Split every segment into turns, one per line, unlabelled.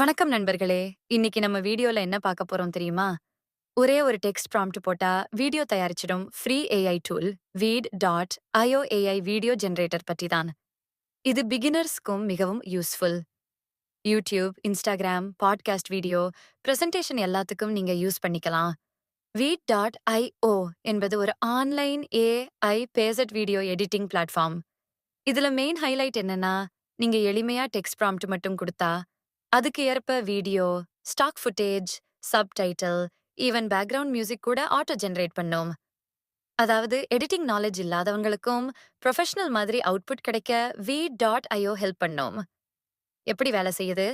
வணக்கம் நண்பர்களே. இன்னைக்கு நம்ம வீடியோல என்ன பார்க்க போறோம் தெரியுமா? ஒரே ஒரு டெக்ஸ்ட் ப்ராம்ப்ட் போட்டா video தயாரிச்சிடும் free AI tool Veed dot IO AI video generator பற்றி தான். இது பிகினர்ஸ்க்கும் மிகவும் useful YouTube Instagram podcast video presentation எல்லாத்துக்கும் நீங்க யூஸ் பண்ணிக்கலாம். வீட் டாட் ஐஓ என்பது ஒரு online AI based video editing platform இதுல மெயின் ஹைலைட் என்னன்னா நீங்க எளிமையா டெக்ஸ்ட் ப்ராம்ப்ட் மட்டும் கொடுத்தா அதுக்கு ஏற்ப video stock footage subtitle even background music கூட ஆட்டோ ஜென்ரேட் பண்ணும். அதாவது எடிட்டிங் நாலேஜ் இல்லாதவங்களுக்கும் ப்ரொஃபஷனல் மாதிரி அவுட்புட் கிடைக்க வி டாட் ஐஓ ஹெல்ப் பண்ணோம். எப்படி வேலை செய்யுது?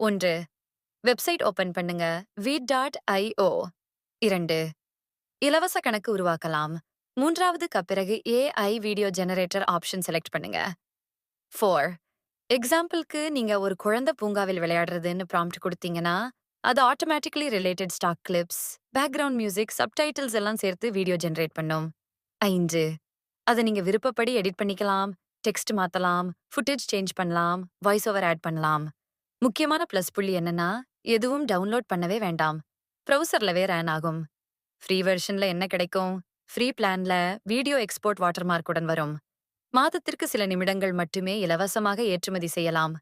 ஒன்று வெப்சைட் ஓபன் பண்ணுங்க. வி டாட் ஐஓ இரண்டு இலவச கணக்கு உருவாக்கலாம். மூன்றாவதுக்கு பிறகு AI video generator option select பண்ணுங்க. ஃபோர் எக்ஸாம்பிளுக்கு நீங்க ஒரு குழந்தை பூங்காவில் விளையாடுறதுன்னு ப்ராம்ப்ட் கொடுத்தீங்கன்னா அது automatically related stock clips background music subtitles எல்லாம் சேர்த்து வீடியோ ஜென்ரேட் பண்ணும். ஐந்து அதை நீங்க விருப்பப்படி எடிட் பண்ணிக்கலாம் டெக்ஸ்ட் மாத்தலாம் ஃபுட்டேஜ் சேஞ்ச் பண்ணலாம் வாய்ஸ் ஓவர் ஆட் பண்ணலாம். முக்கியமான ப்ளஸ் புள்ளி என்னன்னா எதுவும் டவுன்லோட் பண்ணவே வேண்டாம். ப்ரௌசர்லவே ரேன் ஆகும். ஃப்ரீ வெர்ஷன்ல என்ன கிடைக்கும்? ஃப்ரீ பிளான்ல வீடியோ எக்ஸ்போர்ட் வாட்டர் மார்க்குடன் வரும். மாதத்திற்கு சில நிமிடங்கள் மட்டுமே இலவசமாக ஏற்றுமதி செய்யலாம்.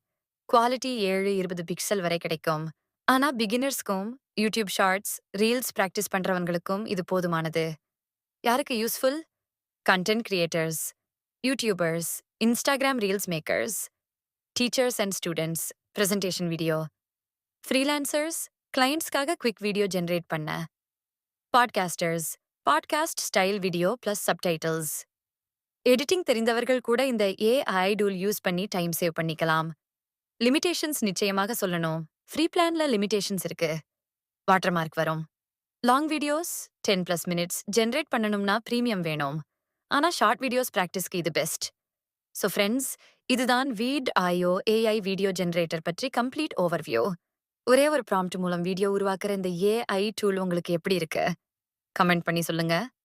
குவாலிட்டி ஏழு இருபது பிக்சல் வரை கிடைக்கும். ஆனா பிகினர்ஸ்க்கும் யூடியூப் ஷார்ட்ஸ் ரீல்ஸ் பிராக்டிஸ் பண்றவங்களுக்கும் இது போதுமானது. யாருக்கு useful? Content creators YouTubers Instagram reels makers teachers and students presentation video. Freelancers கிளைண்ட்ஸ்க்காக quick video generate பண்ண. Podcasters podcast style video plus subtitles. Editing தெரிந்தவர்கள் கூட இந்த ஏஐ டூல் யூஸ் பண்ணி டைம் சேவ் பண்ணிக்கலாம். லிமிடேஷன்ஸ் நிச்சயமாக சொல்லணும். ஃப்ரீ பிளான்ல லிமிடேஷன்ஸ் இருக்கு. வாட்டர் மார்க் வரும். Long videos ten plus minutes generate பண்ணணும்னா ப்ரீமியம் வேணும். ஆனா ஷார்ட் வீடியோஸ் ப்ராக்டிஸ்க்கு இது பெஸ்ட் ஸோ ஃப்ரெண்ட்ஸ் இதுதான் Veed IO AI video generator பற்றி கம்ப்ளீட் ஓவர்வியூ ஒரே ஒரு ப்ராம்ப்ட் மூலம் வீடியோ உருவாக்குற இந்த ஏஐ டூல் உங்களுக்கு எப்படி இருக்கு? கமெண்ட் பண்ணி சொல்லுங்க.